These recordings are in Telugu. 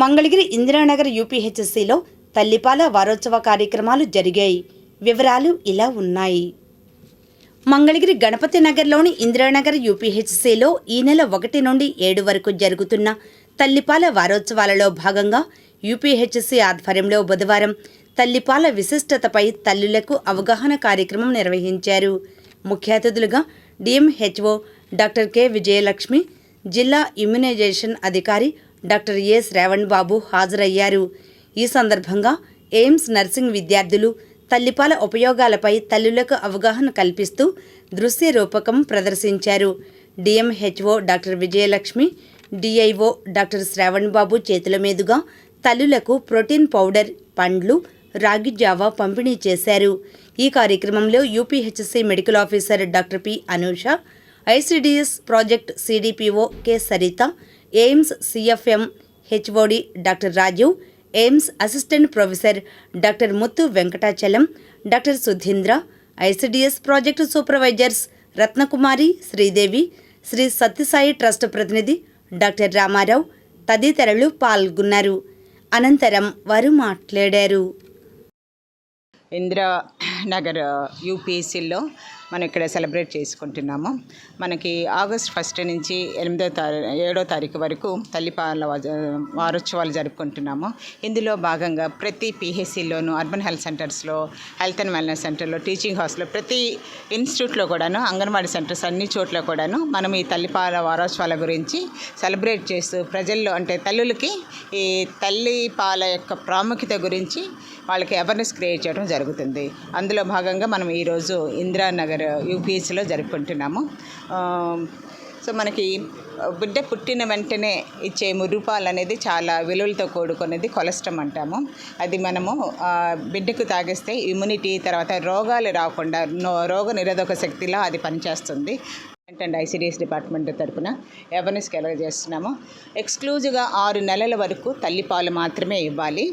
మంగళగిరి ఇందిరానగర్ యూపీహెచ్ఎస్సిలో తల్లిపాల వారోత్సవ కార్యక్రమాలు జరిగాయి. వివరాలు ఇలా ఉన్నాయి. మంగళగిరి గణపతి నగర్లోని ఇందిరానగర్ యూపీహెచ్సిలో ఈ నెల ఒకటి నుండి ఏడు వరకు జరుగుతున్న తల్లిపాల వారోత్సవాలలో భాగంగా యూపీహెచ్సి ఆధ్వర్యంలో బుధవారం తల్లిపాల విశిష్టతపై తల్లులకు అవగాహన కార్యక్రమం నిర్వహించారు. ముఖ్య అతిథులుగా డిఎంహెచ్ఓ డాక్టర్ కె విజయలక్ష్మి జిల్లా ఇమ్యునైజేషన్ అధికారి డాక్టర్ ఏ శ్రావణ్ బాబు హాజరయ్యారు. ఈ సందర్భంగా ఎయిమ్స్ నర్సింగ్ విద్యార్థులు తల్లిపాల ఉపయోగాలపై తల్లులకు అవగాహన కల్పిస్తూ దృశ్య రూపకం ప్రదర్శించారు. DMHO doctor Vijayalakshmi DIO doctor Shravan Babu చేతుల మీదుగా తల్లులకు ప్రోటీన్ పౌడర్ పండ్లు రాగి జావా పంపిణీ చేశారు. ఈ కార్యక్రమంలో UPHC medical officer doctor P Anusha ICDS project CDPO K Sarita AIIMS CFM HOD doctor Rajiv AIIMS assistant professor doctor Muthu Venkatachalam doctor Sudheendra ICDS project supervisors Ratnakumari Sridevi Sri Sathya Sai trust ప్రతినిధి డాక్టర్ రామారావు తదితరులు పాల్గొన్నారు. అనంతరం వారు మాట్లాడారు. ఇందిరానగర్ యూపీఎస్సీలో మనం ఇక్కడ సెలబ్రేట్ చేసుకుంటున్నాము. మనకి ఆగస్ట్ ఫస్ట్ నుంచి ఎనిమిదో తారీ ఏడో తారీఖు వరకు తల్లిపాల వారోత్సవాలు జరుపుకుంటున్నాము. ఇందులో భాగంగా ప్రతి పిహెచ్సిలోను అర్బన్ హెల్త్ సెంటర్స్లో హెల్త్ అండ్ వెల్నెస్ సెంటర్లో టీచింగ్ హాస్లో ప్రతి ఇన్స్టిట్యూట్లో కూడాను అంగన్వాడీ సెంటర్స్ అన్ని చోట్ల కూడాను మనం ఈ తల్లిపాల వారోత్సవాల గురించి సెలబ్రేట్ చేస్తూ ప్రజల్లో అంటే తల్లులకి ఈ తల్లి పాల యొక్క ప్రాముఖ్యత గురించి వాళ్ళకి అవేర్నెస్ క్రియేట్ చేయడం జరుగుతుంది. అందులో భాగంగా మనం ఈరోజు ఇందిరానగర్ యూపీఎస్సీలో జరుపుకుంటున్నాము. సో మనకి బిడ్డ పుట్టిన వెంటనే ఇచ్చే మురుపాలు అనేది చాలా విలువలతో కూడుకున్నది కొలెస్ట్రమ్ అంటాము. అది మనము బిడ్డకు తాగిస్తే ఇమ్యూనిటీ తర్వాత రోగాలు రాకుండా రోగ నిరోధక శక్తిలా అది పనిచేస్తుంది. అండ్ ఐసిడిఎస్ డిపార్ట్మెంట్ తరపున అవేర్నెస్ కలగజేస్తున్నాము ఎక్స్క్లూజివ్గా ఆరు నెలల వరకు తల్లిపాలు మాత్రమే ఇవ్వాలి.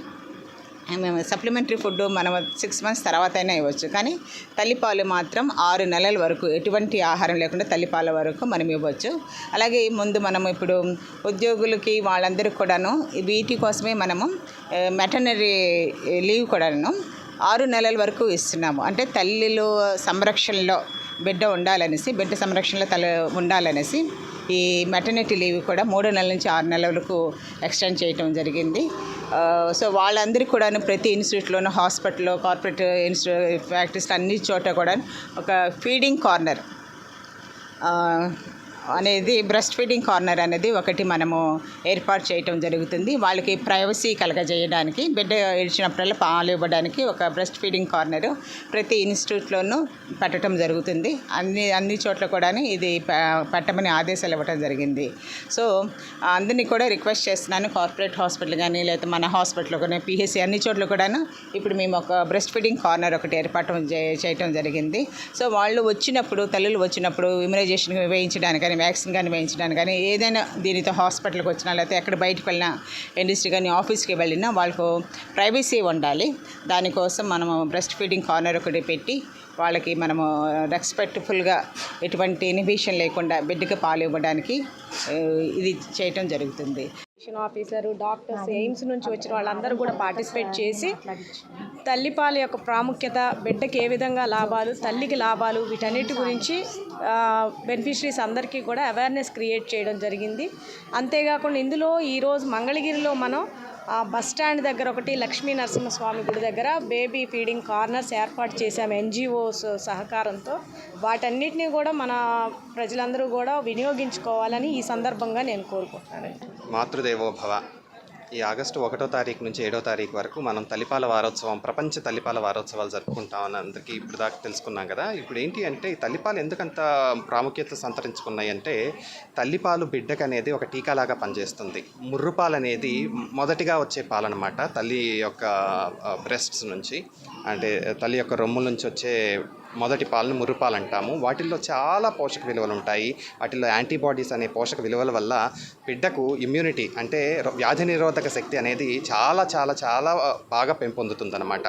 సప్లిమెంటరీ ఫుడ్ మనం సిక్స్ మంత్స్ తర్వాత అయినా ఇవ్వచ్చు. కానీ తల్లిపాలు మాత్రం ఆరు నెలల వరకు ఎటువంటి ఆహారం లేకుండా తల్లిపాల వరకు మనం ఇవ్వచ్చు. అలాగే ముందు మనం ఇప్పుడు ఉద్యోగులకి వాళ్ళందరికీ కూడాను వీటి కోసమే మనము మెటర్నరీ లీవ్ కూడాను ఆరు నెలల వరకు ఇస్తున్నాము. అంటే తల్లిలో సంరక్షణలో బిడ్డ ఉండాలనేసి బిడ్డ సంరక్షణలో తల ఉండాలనేసి ఈ మెటర్నిటీ లీవ్ కూడా మూడు నెలల నుంచి ఆరు నెలల వరకు ఎక్స్టెండ్ చేయటం జరిగింది. సో వాళ్ళందరికీ కూడా ప్రతి ఇన్స్టిట్యూట్లోనూ హాస్పిటల్లో కార్పొరేట్ ఇన్స్టిట్యూట్ ఫ్యాక్టరీస్ అన్ని చోట కూడా ఒక ఫీడింగ్ కార్నర్ అనేది బ్రెస్ట్ ఫీడింగ్ కార్నర్ అనేది ఒకటి మనము ఏర్పాటు చేయటం జరుగుతుంది. వాళ్ళకి ప్రైవసీ కలగజేయడానికి బిడ్డ ఏడ్చినప్పుడల్లా పాలు ఇవ్వడానికి ఒక బ్రెస్ట్ ఫీడింగ్ కార్నర్ ప్రతి ఇన్స్టిట్యూట్లోనూ పెట్టడం జరుగుతుంది. అన్ని అన్ని చోట్ల కూడా ఇది పెట్టమని ఆదేశాలు ఇవ్వడం జరిగింది. సో అందరినీ కూడా రిక్వెస్ట్ చేస్తున్నాను. కార్పొరేట్ హాస్పిటల్ కానీ లేకపోతే మన హాస్పిటల్ కానీ పిహెసి అన్ని చోట్ల కూడాను ఇప్పుడు మేము ఒక బ్రెస్ట్ ఫీడింగ్ కార్నర్ ఒకటి ఏర్పాటు చే- చేయటం జరిగింది. సో వాళ్ళు వచ్చినప్పుడు తల్లులు వచ్చినప్పుడు ఇమ్యునైజేషన్ వేయించడానికి కానీ వ్యాక్సిన్ కానీ వేయించడానికి కానీ ఏదైనా దీనితో హాస్పిటల్కి వచ్చినా లేకపోతే ఎక్కడ బయటకు వెళ్ళినా ఇండస్ట్రీ కానీ ఆఫీస్కి వెళ్ళినా వాళ్ళకు ప్రైవసీ ఉండాలి. దానికోసం మనము బ్రెస్ట్ ఫీడింగ్ కార్నర్ ఒకటి పెట్టి వాళ్ళకి మనము రెస్పెక్ట్ఫుల్గా ఎటువంటి ఇన్హిబిషన్ లేకుండా బిడ్డకి పాలు ఇవ్వడానికి ఇది చేయటం జరుగుతుంది. ఎడ్యుకేషన్ ఆఫీసరు డాక్టర్స్ ఎయిమ్స్ నుంచి వచ్చిన వాళ్ళందరూ కూడా పార్టిసిపేట్ చేసి తల్లిపాల యొక్క ప్రాముఖ్యత బిడ్డకి ఏ విధంగా లాభాలు తల్లికి లాభాలు వీటన్నిటి గురించి బెనిఫిషరీస్ అందరికీ కూడా అవేర్నెస్ క్రియేట్ చేయడం జరిగింది. అంతేకాకుండా ఇందులో ఈరోజు మంగళగిరిలో మనం బస్ స్టాండ్ దగ్గర ఒకటి లక్ష్మీ నరసింహస్వామి గుడి దగ్గర బేబీ ఫీడింగ్ కార్నర్స్ ఏర్పాటు చేశాం ఎన్జిఓస్ సహకారంతో. వాటన్నిటిని కూడా మన ప్రజలందరూ కూడా వినియోగించుకోవాలని ఈ సందర్భంగా నేను కోరుకుంటున్నాను. మాతృదేవోభవ. ఈ ఆగస్టు ఒకటో తారీఖు నుంచి ఏడో తారీఖు వరకు మనం తల్లిపాల వారోత్సవం ప్రపంచ తల్లిపాల వారోత్సవాలు జరుపుకుంటామని అందరికీ ఇప్పుడు దాకా తెలుసుకున్నాం కదా. ఇప్పుడు ఏంటి అంటే ఈ తల్లిపాలు ఎందుకంత ప్రాముఖ్యత సంతరించుకున్నాయి అంటే తల్లిపాలు బిడ్డకు అనేది ఒక టీకాలాగా పనిచేస్తుంది. ముర్రుపాలు అనేది మొదటిగా వచ్చే పాలనమాట తల్లి యొక్క బ్రెస్ట్స్ నుంచి. అంటే తల్లి యొక్క రొమ్ముల నుంచి వచ్చే మొదటి పాలను ముర్రుపాలు అంటాము. వాటిల్లో చాలా పోషక విలువలు ఉంటాయి. వాటిల్లో యాంటీబాడీస్ అనే పోషక విలువల వల్ల బిడ్డకు ఇమ్యూనిటీ అంటే వ్యాధి నిరోధక శక్తి అనేది చాలా చాలా చాలా బాగా పెంపొందుతుందన్నమాట.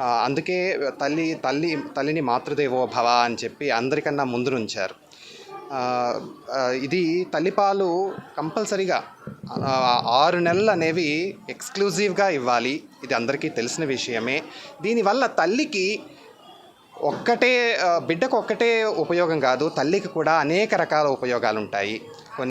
అందుకే తల్లి తల్లి తల్లిని మాతృదేవో భవ అని చెప్పి అందరికన్నా ముందు నుంచారు. ఇది తల్లిపాలు కంపల్సరీగా ఆరు నెలలు అనేవి ఎక్స్క్లూజివ్గా ఇవ్వాలి. ఇది అందరికీ తెలిసిన విషయమే. దీనివల్ల తల్లికి ఒక్కటే బిడ్డకు ఒక్కటే ఉపయోగం కాదు తల్లికి కూడా అనేక రకాల ఉపయోగాలు ఉంటాయి కొన్ని